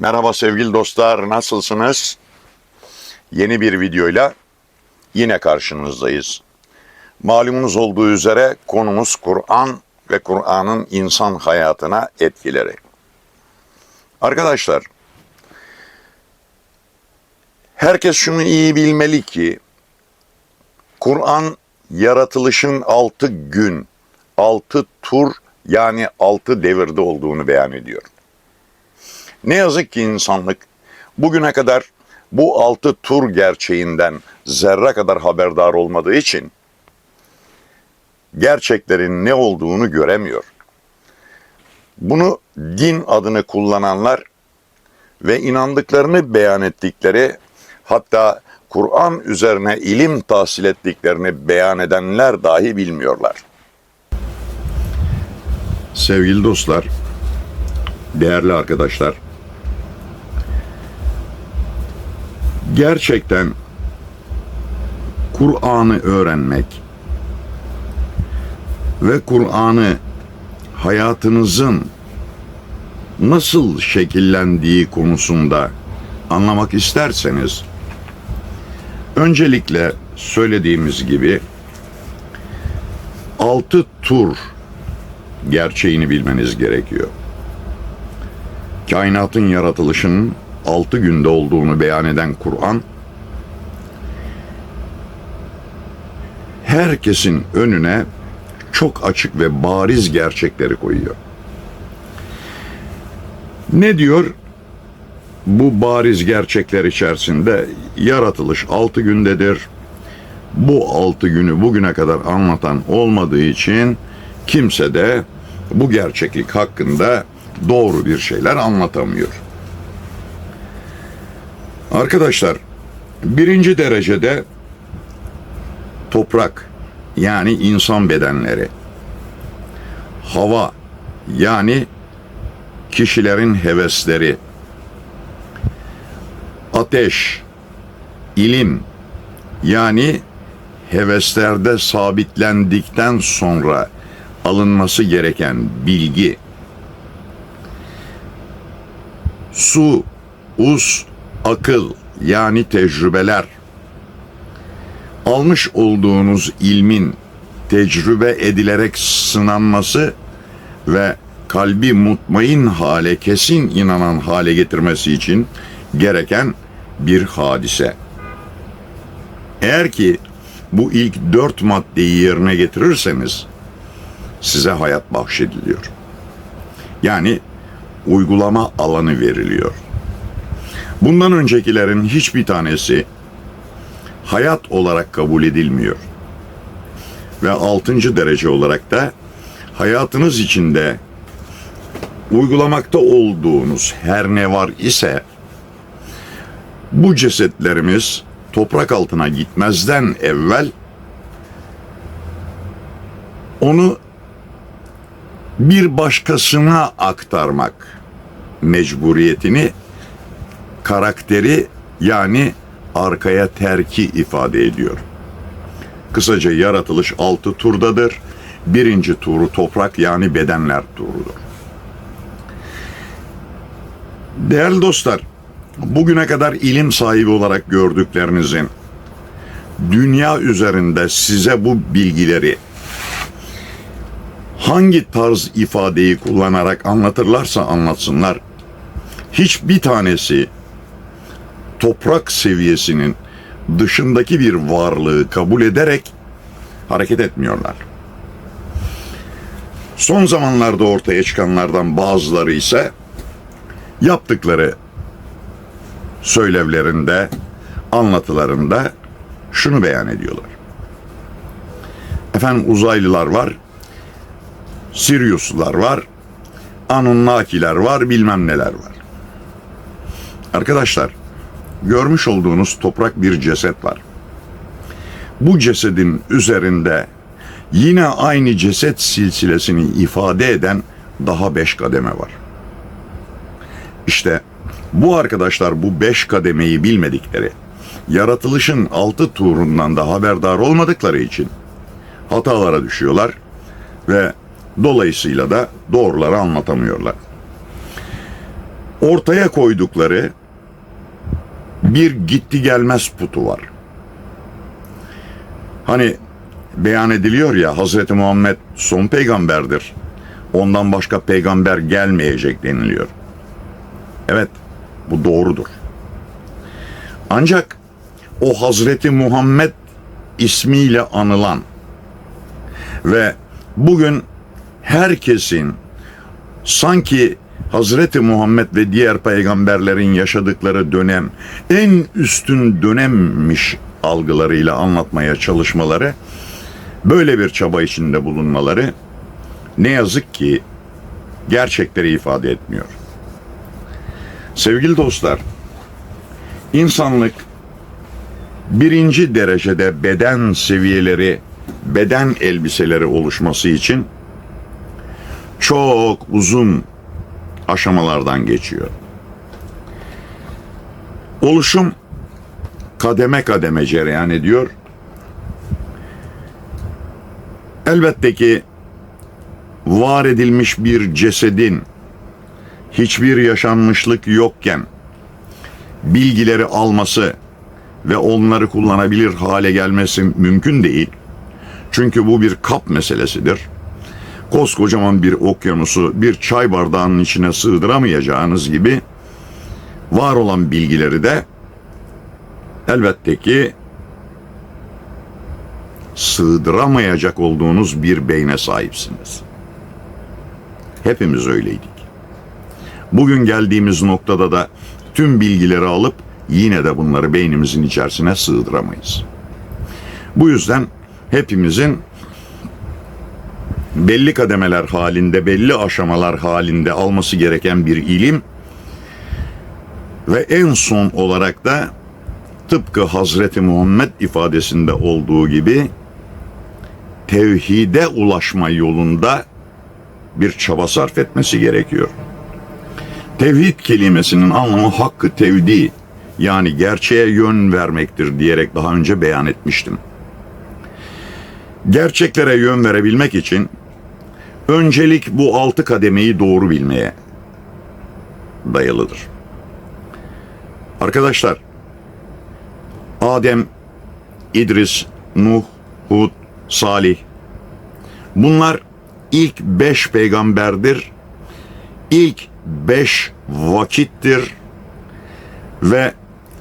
Merhaba sevgili dostlar, nasılsınız? Yeni bir videoyla yine karşınızdayız. Malumunuz olduğu üzere konumuz Kur'an ve Kur'an'ın insan hayatına etkileri. Arkadaşlar, herkes şunu iyi bilmeli ki, Kur'an yaratılışın altı gün, altı tur yani altı devirde olduğunu beyan ediyor. Ne yazık ki insanlık bugüne kadar bu altı tur gerçeğinden zerre kadar haberdar olmadığı için gerçeklerin ne olduğunu göremiyor. Bunu din adını kullananlar ve inandıklarını beyan ettikleri hatta Kur'an üzerine ilim tahsil ettiklerini beyan edenler dahi bilmiyorlar. Sevgili dostlar, değerli arkadaşlar, gerçekten Kur'an'ı öğrenmek ve Kur'an'ı hayatınızın nasıl şekillendiği konusunda anlamak isterseniz öncelikle söylediğimiz gibi altı tur gerçeğini bilmeniz gerekiyor. Kainatın yaratılışının altı günde olduğunu beyan eden Kur'an, herkesin önüne çok açık ve bariz gerçekleri koyuyor. Ne diyor? Bu bariz gerçekler içerisinde yaratılış altı gündedir. Bu altı günü bugüne kadar anlatan olmadığı için kimse de bu gerçeklik hakkında doğru bir şeyler anlatamıyor. Arkadaşlar birinci derecede toprak yani insan bedenleri, hava yani kişilerin hevesleri, ateş, ilim yani heveslerde sabitlendikten sonra alınması gereken bilgi, su, us, akıl yani tecrübeler, almış olduğunuz ilmin tecrübe edilerek sınanması ve kalbi mutmain hale, kesin inanan hale getirmesi için gereken bir hadise. Eğer ki bu ilk dört maddeyi yerine getirirseniz size hayat bahşediliyor. Yani uygulama alanı veriliyor. Bundan öncekilerin hiçbir tanesi hayat olarak kabul edilmiyor. Ve altıncı derece olarak da hayatınız içinde uygulamakta olduğunuz her ne var ise bu cesetlerimiz toprak altına gitmezden evvel onu bir başkasına aktarmak mecburiyetini karakteri yani arkaya terki ifade ediyor. Kısaca yaratılış altı turdadır. Birinci turu toprak yani bedenler turudur. Değerli dostlar, bugüne kadar ilim sahibi olarak gördüklerinizin dünya üzerinde size bu bilgileri hangi tarz ifadeyi kullanarak anlatırlarsa anlatsınlar hiçbir tanesi toprak seviyesinin dışındaki bir varlığı kabul ederek hareket etmiyorlar. Son zamanlarda ortaya çıkanlardan bazıları ise yaptıkları söylevlerinde, anlatılarında şunu beyan ediyorlar. Efendim uzaylılar var, Siriuslar var, Anunnakiler var, bilmem neler var. Arkadaşlar, görmüş olduğunuz toprak bir ceset var. Bu cesedin üzerinde yine aynı ceset silsilesini ifade eden daha beş kademe var. İşte bu arkadaşlar bu beş kademeyi bilmedikleri, yaratılışın altı turundan da haberdar olmadıkları için hatalara düşüyorlar ve dolayısıyla da doğruları anlatamıyorlar. ortaya koydukları bir gitti gelmez putu var. Hani beyan ediliyor ya Hazreti Muhammed son peygamberdir. Ondan başka peygamber gelmeyecek deniliyor. Evet, bu doğrudur. Ancak o Hazreti Muhammed ismiyle anılan ve bugün herkesin sanki Hazreti Muhammed ve diğer peygamberlerin yaşadıkları dönem en üstün dönemmiş algılarıyla anlatmaya çalışmaları, böyle bir çaba içinde bulunmaları ne yazık ki gerçekleri ifade etmiyor. Sevgili dostlar, insanlık birinci derecede beden seviyeleri, beden elbiseleri oluşması için çok uzun aşamalardan geçiyor. Oluşum kademe kademe cereyan ediyor. Elbette ki var edilmiş bir cesedin hiçbir yaşanmışlık yokken bilgileri alması ve onları kullanabilir hale gelmesi mümkün değil. Çünkü bu bir kap meselesidir. Koskocaman bir okyanusu bir çay bardağının içine sığdıramayacağınız gibi var olan bilgileri de elbette ki sığdıramayacak olduğunuz bir beyne sahipsiniz. Hepimiz öyleydik. Bugün geldiğimiz noktada da tüm bilgileri alıp yine de bunları beynimizin içerisine sığdıramayız. Bu yüzden hepimizin belli kademeler halinde, belli aşamalar halinde alması gereken bir ilim ve en son olarak da tıpkı Hazreti Muhammed ifadesinde olduğu gibi tevhide ulaşma yolunda bir çaba sarf etmesi gerekiyor. Tevhid kelimesinin anlamı hakkı tevdi yani gerçeğe yön vermektir diyerek daha önce beyan etmiştim. Gerçeklere yön verebilmek için öncelik bu altı kademeyi doğru bilmeye dayalıdır. Arkadaşlar, Adem, İdris, Nuh, Hud, Salih. Bunlar ilk beş peygamberdir. İlk beş vakittir. Ve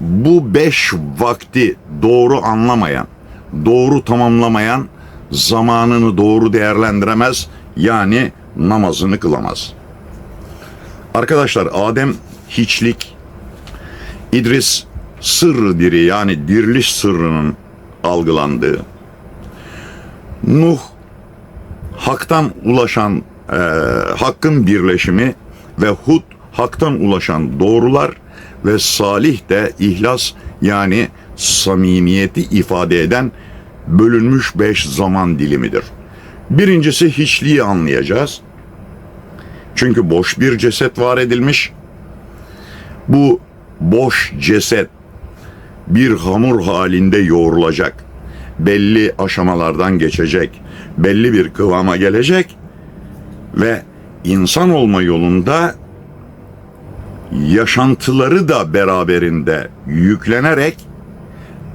bu beş vakti doğru anlamayan, doğru tamamlamayan zamanını doğru değerlendiremez. Yani namazını kılamaz. Arkadaşlar Adem hiçlik, İdris sır diri yani diriliş sırrının algılandığı, Nuh haktan ulaşan e, hakkın birleşimi ve Hud haktan ulaşan doğrular ve Salih de ihlas yani samimiyeti ifade eden bölünmüş beş zaman dilimidir. Birincisi hiçliği anlayacağız. Çünkü boş bir ceset var edilmiş. Bu boş ceset bir hamur halinde yoğrulacak. Belli aşamalardan geçecek. Belli bir kıvama gelecek ve insan olma yolunda yaşantıları da beraberinde yüklenerek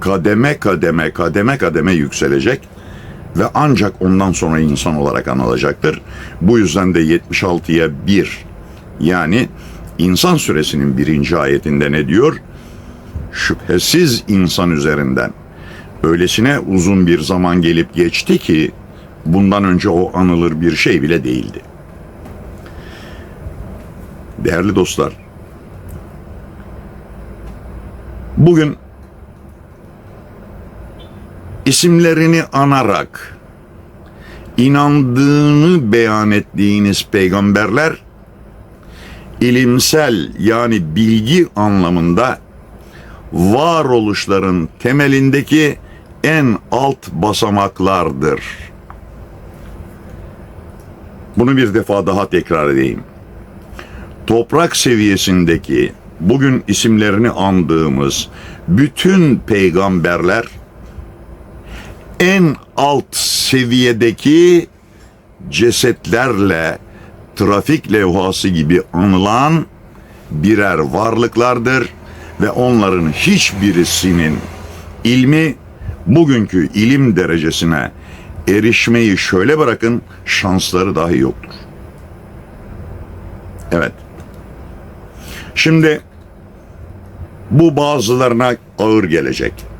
kademe kademe kademe kademe yükselecek ve ancak ondan sonra insan olarak anılacaktır. Bu yüzden de 76'ya 1 yani insan suresinin birinci ayetinde ne diyor? Şüphesiz insan üzerinden öylesine uzun bir zaman gelip geçti ki bundan önce o anılır bir şey bile değildi. Değerli dostlar, bugün isimlerini anarak inandığını beyan ettiğiniz peygamberler ilimsel yani bilgi anlamında varoluşların temelindeki en alt basamaklardır. Bunu bir defa daha tekrar edeyim. Toprak seviyesindeki bugün isimlerini andığımız bütün peygamberler en alt seviyedeki cesetlerle trafik levhası gibi anılan birer varlıklardır ve onların hiçbirisinin ilmi bugünkü ilim derecesine erişmeyi şöyle bırakın şansları dahi yoktur. Evet. Şimdi bu bazılarına ağır gelecek.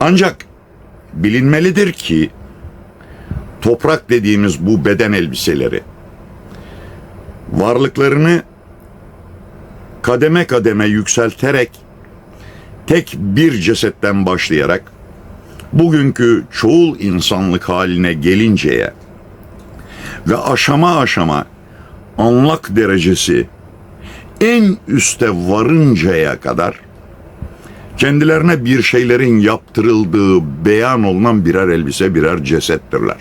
Ancak bilinmelidir ki toprak dediğimiz bu beden elbiseleri varlıklarını kademe kademe yükselterek tek bir cesetten başlayarak bugünkü çoğul insanlık haline gelinceye ve aşama aşama anlak derecesi en üste varıncaya kadar kendilerine bir şeylerin yaptırıldığı beyan olunan birer elbise, birer cesettirler.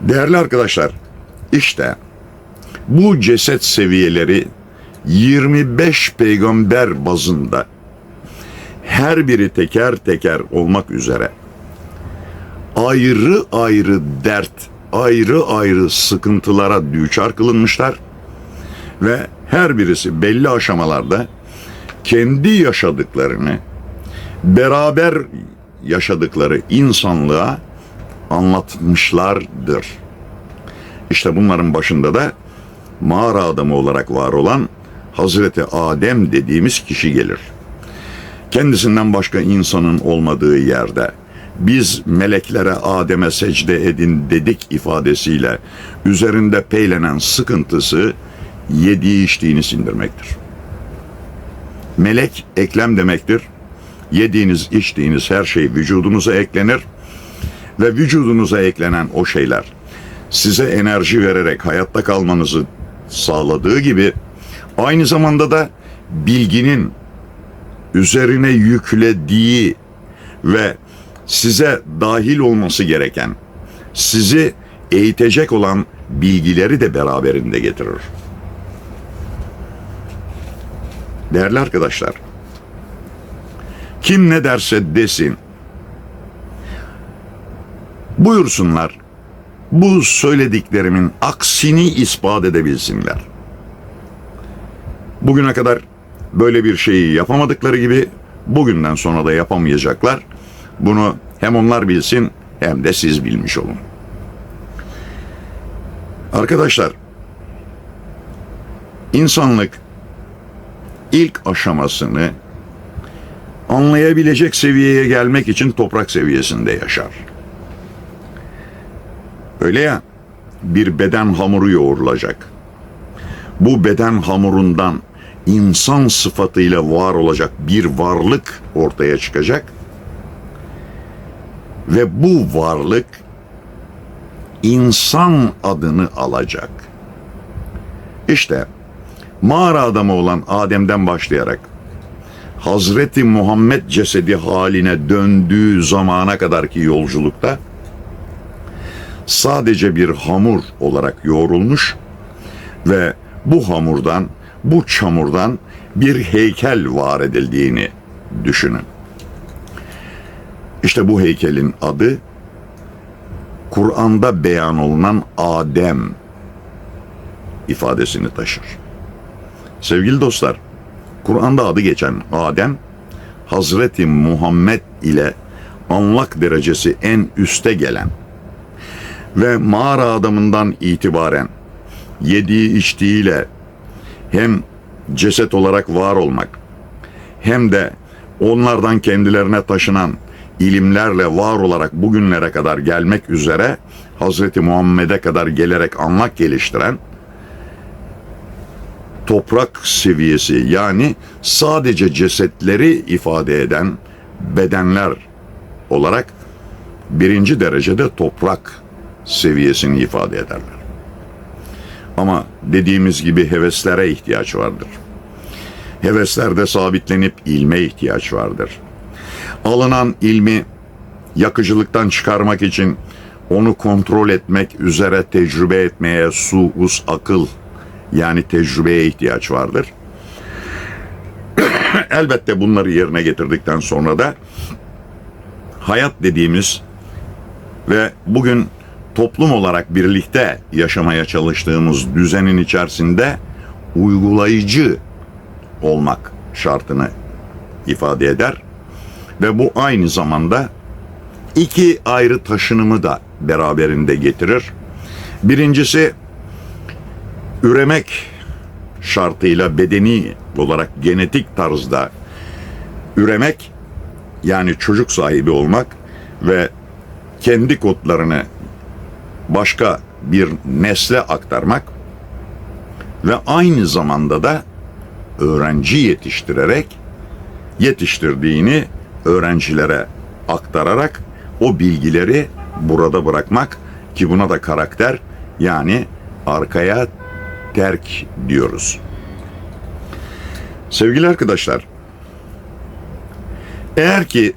Değerli arkadaşlar, işte bu ceset seviyeleri 25 peygamber bazında her biri teker teker olmak üzere ayrı ayrı dert, ayrı ayrı sıkıntılara düçar kılınmışlar ve her birisi belli aşamalarda kendi yaşadıklarını beraber yaşadıkları insanlığa anlatmışlardır. İşte bunların başında da mağara adamı olarak var olan Hazreti Adem dediğimiz kişi gelir. Kendisinden başka insanın olmadığı yerde biz meleklere Adem'e secde edin dedik ifadesiyle üzerinde peylenen sıkıntısı yediği içtiğini sindirmektir. Melek eklem demektir. Yediğiniz içtiğiniz her şey vücudunuza eklenir ve vücudunuza eklenen o şeyler size enerji vererek hayatta kalmanızı sağladığı gibi aynı zamanda da bilginin üzerine yüklediği ve size dahil olması gereken, sizi eğitecek olan bilgileri de beraberinde getirir. Değerli arkadaşlar, kim ne derse desin, buyursunlar, bu söylediklerimin aksini ispat edebilsinler. Bugüne kadar böyle bir şeyi yapamadıkları gibi bugünden sonra da yapamayacaklar. Bunu hem onlar bilsin hem de siz bilmiş olun. Arkadaşlar, insanlık ilk aşamasını anlayabilecek seviyeye gelmek için toprak seviyesinde yaşar. Öyle ya, bir beden hamuru yoğrulacak. Bu beden hamurundan insan sıfatıyla var olacak bir varlık ortaya çıkacak. Ve bu varlık insan adını alacak. İşte mağara adamı olan Adem'den başlayarak Hazreti Muhammed cesedi haline döndüğü zamana kadarki yolculukta sadece bir hamur olarak yoğrulmuş ve bu hamurdan, bu çamurdan bir heykel var edildiğini düşünün. İşte bu heykelin adı Kur'an'da beyan olunan Adem ifadesini taşır. Sevgili dostlar, Kur'an'da adı geçen Adem, Hazreti Muhammed ile anlak derecesi en üste gelen ve mağara adamından itibaren yediği içtiğiyle hem ceset olarak var olmak hem de onlardan kendilerine taşınan ilimlerle var olarak bugünlere kadar gelmek üzere Hazreti Muhammed'e kadar gelerek anlak geliştiren toprak seviyesi yani sadece cesetleri ifade eden bedenler olarak birinci derecede toprak seviyesini ifade ederler. Ama dediğimiz gibi heveslere ihtiyaç vardır. Heveslerde sabitlenip ilme ihtiyaç vardır. Alınan ilmi yakıcılıktan çıkarmak için onu kontrol etmek üzere tecrübe etmeye su, us, akıl yani tecrübeye ihtiyaç vardır. Elbette bunları yerine getirdikten sonra da hayat dediğimiz ve bugün toplum olarak birlikte yaşamaya çalıştığımız düzenin içerisinde uygulayıcı olmak şartını ifade eder ve bu aynı zamanda iki ayrı taşınımı da beraberinde getirir. Birincisi üremek şartıyla bedeni olarak genetik tarzda üremek yani çocuk sahibi olmak ve kendi kodlarını başka bir nesle aktarmak ve aynı zamanda da öğrenci yetiştirerek yetiştirdiğini öğrencilere aktararak o bilgileri burada bırakmak ki buna da karakter yani arkaya terk diyoruz. Sevgili arkadaşlar, eğer ki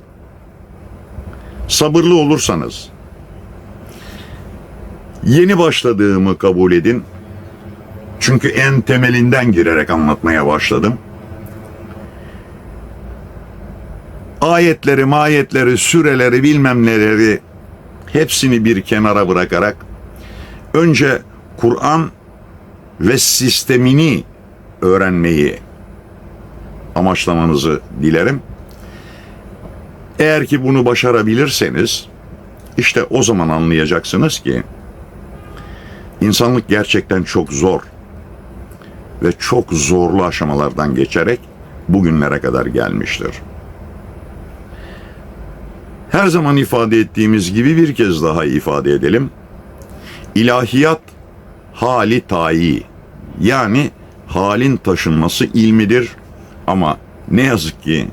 sabırlı olursanız yeni başladığımı kabul edin. Çünkü en temelinden girerek anlatmaya başladım. Ayetleri, mayetleri, süreleri, bilmem neleri hepsini bir kenara bırakarak önce Kur'an ve sistemini öğrenmeyi amaçlamanızı dilerim. Eğer ki bunu başarabilirseniz işte o zaman anlayacaksınız ki insanlık gerçekten çok zor ve çok zorlu aşamalardan geçerek bugünlere kadar gelmiştir. Her zaman ifade ettiğimiz gibi bir kez daha ifade edelim. İlahiyat hali tayi yani halin taşınması ilmidir ama ne yazık ki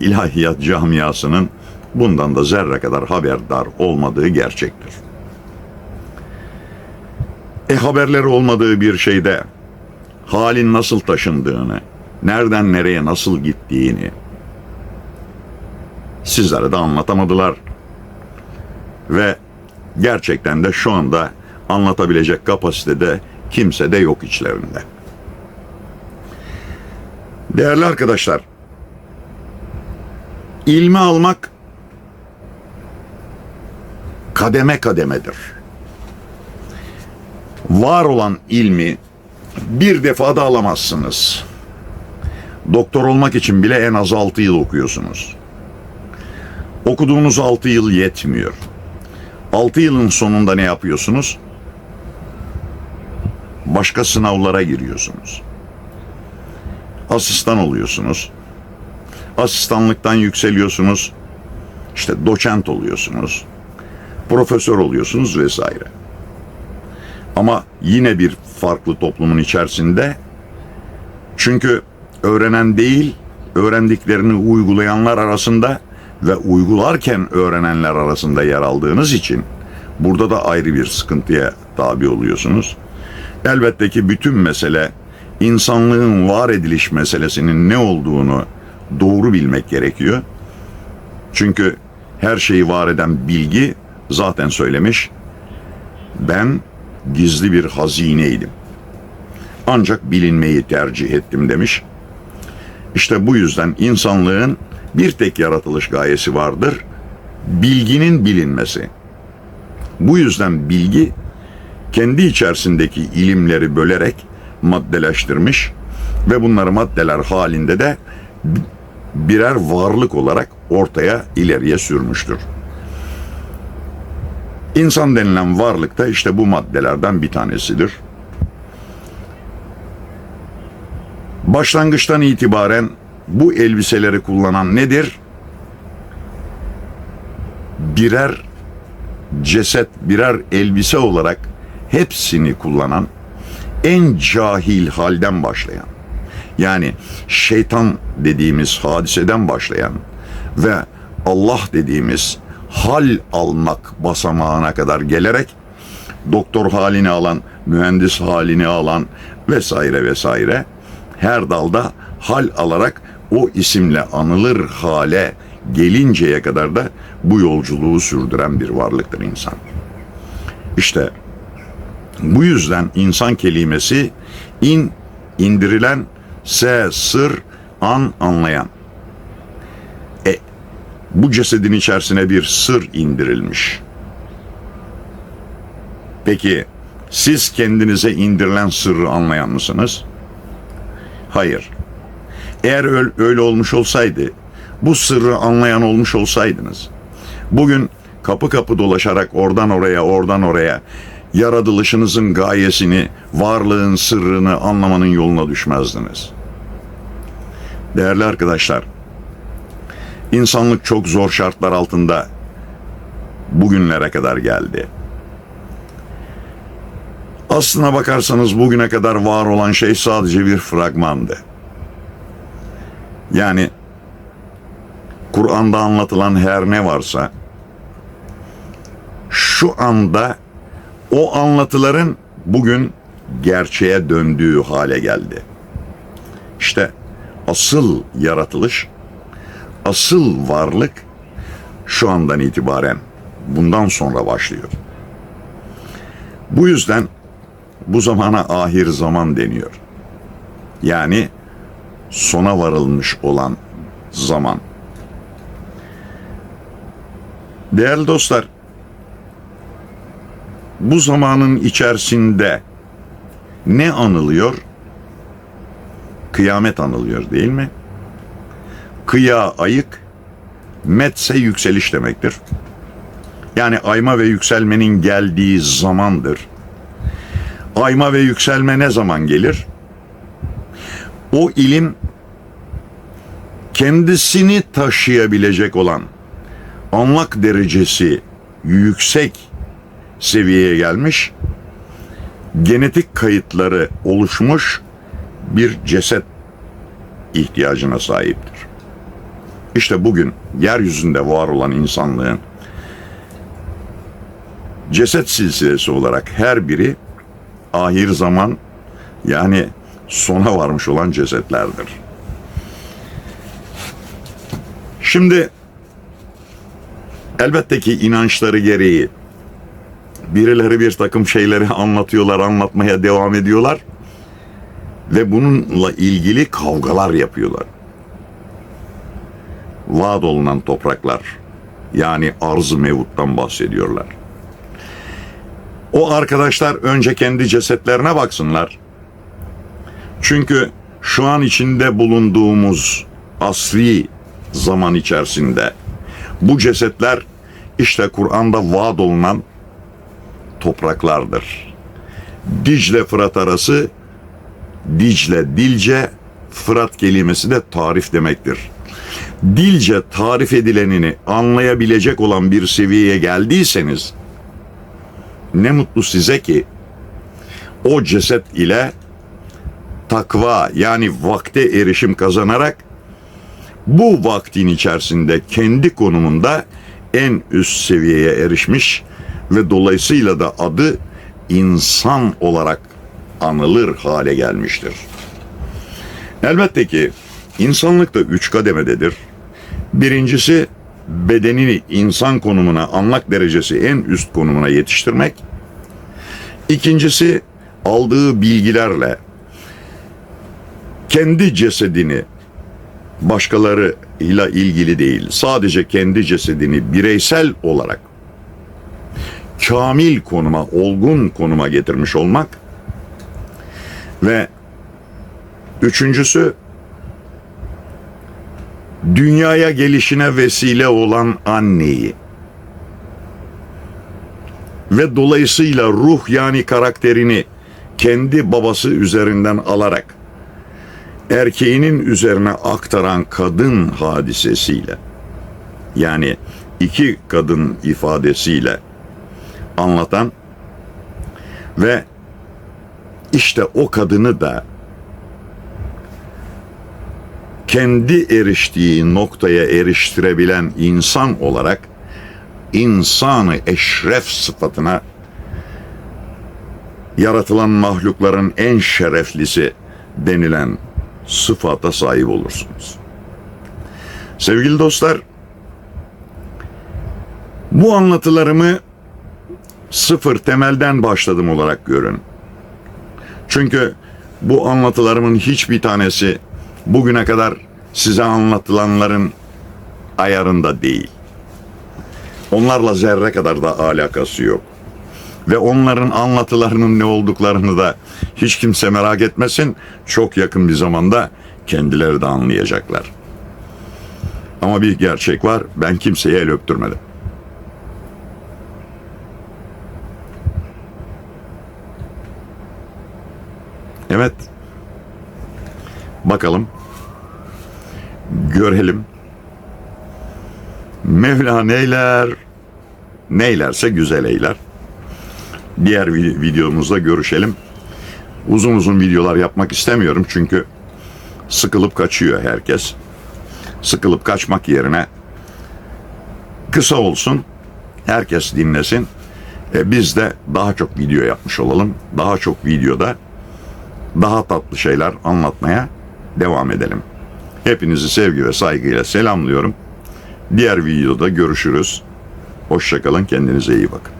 ilahiyat camiasının bundan da zerre kadar haberdar olmadığı gerçektir. E haberleri olmadığı bir şeyde halin nasıl taşındığını, nereden nereye nasıl gittiğini sizlere de anlatamadılar. Ve gerçekten de şu anda anlatabilecek kapasitede kimse de yok içlerinde. Değerli arkadaşlar, ilmi almak kademe kademedir. Var olan ilmi bir defada alamazsınız. Doktor olmak için bile en az 6 yıl okuyorsunuz. Okuduğunuz 6 yıl yetmiyor. 6 yılın sonunda ne yapıyorsunuz? Başka sınavlara giriyorsunuz. Asistan oluyorsunuz. Asistanlıktan yükseliyorsunuz. İşte doçent oluyorsunuz. Profesör oluyorsunuz vesaire. Ama yine bir farklı toplumun içerisinde çünkü öğrenen değil, öğrendiklerini uygulayanlar arasında ve uygularken öğrenenler arasında yer aldığınız için burada da ayrı bir sıkıntıya tabi oluyorsunuz. Elbette ki bütün mesele insanlığın var ediliş meselesinin ne olduğunu doğru bilmek gerekiyor. Çünkü her şeyi var eden bilgi zaten söylemiş. Ben gizli bir hazineydim. Ancak bilinmeyi tercih ettim demiş. İşte bu yüzden insanlığın bir tek yaratılış gayesi vardır. Bilginin bilinmesi. Bu yüzden bilgi kendi içerisindeki ilimleri bölerek maddeleştirmiş ve bunları maddeler halinde de birer varlık olarak ortaya ileriye sürmüştür. İnsan denilen varlık da işte bu maddelerden bir tanesidir. Başlangıçtan itibaren bu elbiseleri kullanan nedir? Birer ceset, birer elbise olarak hepsini kullanan en cahil halden başlayan yani şeytan dediğimiz hadiseden başlayan ve Allah dediğimiz hal almak basamağına kadar gelerek doktor halini alan, mühendis halini alan vesaire vesaire her dalda hal alarak o isimle anılır hale gelinceye kadar da bu yolculuğu sürdüren bir varlıktır insan. İşte bu yüzden insan kelimesi in indirilen se sır an anlayan. E bu cesedin içerisine bir sır indirilmiş. Peki siz kendinize indirilen sırrı anlayan mısınız? Hayır. Eğer öyle, olmuş olsaydı, bu sırrı anlayan olmuş olsaydınız, bugün kapı kapı dolaşarak oradan oraya, oradan oraya yaratılışınızın gayesini, varlığın sırrını anlamanın yoluna düşmezdiniz. Değerli arkadaşlar, insanlık çok zor şartlar altında bugünlere kadar geldi. Aslına bakarsanız bugüne kadar var olan şey sadece bir fragmandı. Yani Kur'an'da anlatılan her ne varsa şu anda o anlatıların bugün gerçeğe döndüğü hale geldi. İşte asıl yaratılış, asıl varlık şu andan itibaren bundan sonra başlıyor. Bu yüzden bu zamana ahir zaman deniyor. Yani sona varılmış olan zaman. Değerli dostlar, bu zamanın içerisinde ne anılıyor? Kıyamet anılıyor değil mi? Kıya ayık, metse yükseliş demektir. Yani ayma ve yükselmenin geldiği zamandır. Ayma ve yükselme ne zaman gelir? O ilim kendisini taşıyabilecek olan anlak derecesi yüksek seviyeye gelmiş, genetik kayıtları oluşmuş bir ceset ihtiyacına sahiptir. İşte bugün yeryüzünde var olan insanlığın ceset silsilesi olarak her biri ahir zaman yani sona varmış olan cesetlerdir. Şimdi elbette ki inançları gereği birileri bir takım şeyleri anlatıyorlar, anlatmaya devam ediyorlar ve bununla ilgili kavgalar yapıyorlar. Vaat olunan topraklar yani arz-ı mevuttan bahsediyorlar. O arkadaşlar önce kendi cesetlerine baksınlar. Çünkü şu an içinde bulunduğumuz asri zaman içerisinde bu cesetler işte Kur'an'da vaat olunan topraklardır. Dicle Fırat arası Dicle, Dilce, Fırat kelimesi de tarif demektir. Dilce tarif edilenini anlayabilecek olan bir seviyeye geldiyseniz ne mutlu size ki o ceset ile takva yani vakte erişim kazanarak bu vaktin içerisinde kendi konumunda en üst seviyeye erişmiş ve dolayısıyla da adı insan olarak anılır hale gelmiştir. Elbette ki insanlık da üç kademededir. Birincisi bedenini insan konumuna, anlak derecesi en üst konumuna yetiştirmek. İkincisi aldığı bilgilerle kendi cesedini başkalarıyla ilgili değil, sadece kendi cesedini bireysel olarak kamil konuma, olgun konuma getirmiş olmak ve üçüncüsü dünyaya gelişine vesile olan anneyi ve dolayısıyla ruh yani karakterini kendi babası üzerinden alarak erkeğinin üzerine aktaran kadın hadisesiyle yani iki kadın ifadesiyle anlatan ve işte o kadını da kendi eriştiği noktaya eriştirebilen insan olarak insanı eşref sıfatına yaratılan mahlukların en şereflisi denilen sıfata sahip olursunuz. Sevgili dostlar, bu anlatılarımı sıfır temelden başladım olarak görün. Çünkü bu anlatılarımın hiçbir tanesi bugüne kadar size anlatılanların ayarında değil. Onlarla zerre kadar da alakası yok. Ve onların anlatılarının ne olduklarını da hiç kimse merak etmesin. Çok yakın bir zamanda kendileri de anlayacaklar. Ama bir gerçek var. Ben kimseye el öptürmedim. Evet. Bakalım. Görelim. Mevla neyler? Neylerse güzel eyler. Diğer vi- videomuzda görüşelim. Uzun uzun videolar yapmak istemiyorum çünkü sıkılıp kaçıyor herkes. Sıkılıp kaçmak yerine kısa olsun, herkes dinlesin. E, biz de daha çok video yapmış olalım. Daha çok videoda daha tatlı şeyler anlatmaya devam edelim. Hepinizi sevgi ve saygıyla selamlıyorum. Diğer videoda görüşürüz. Hoşçakalın, kendinize iyi bakın.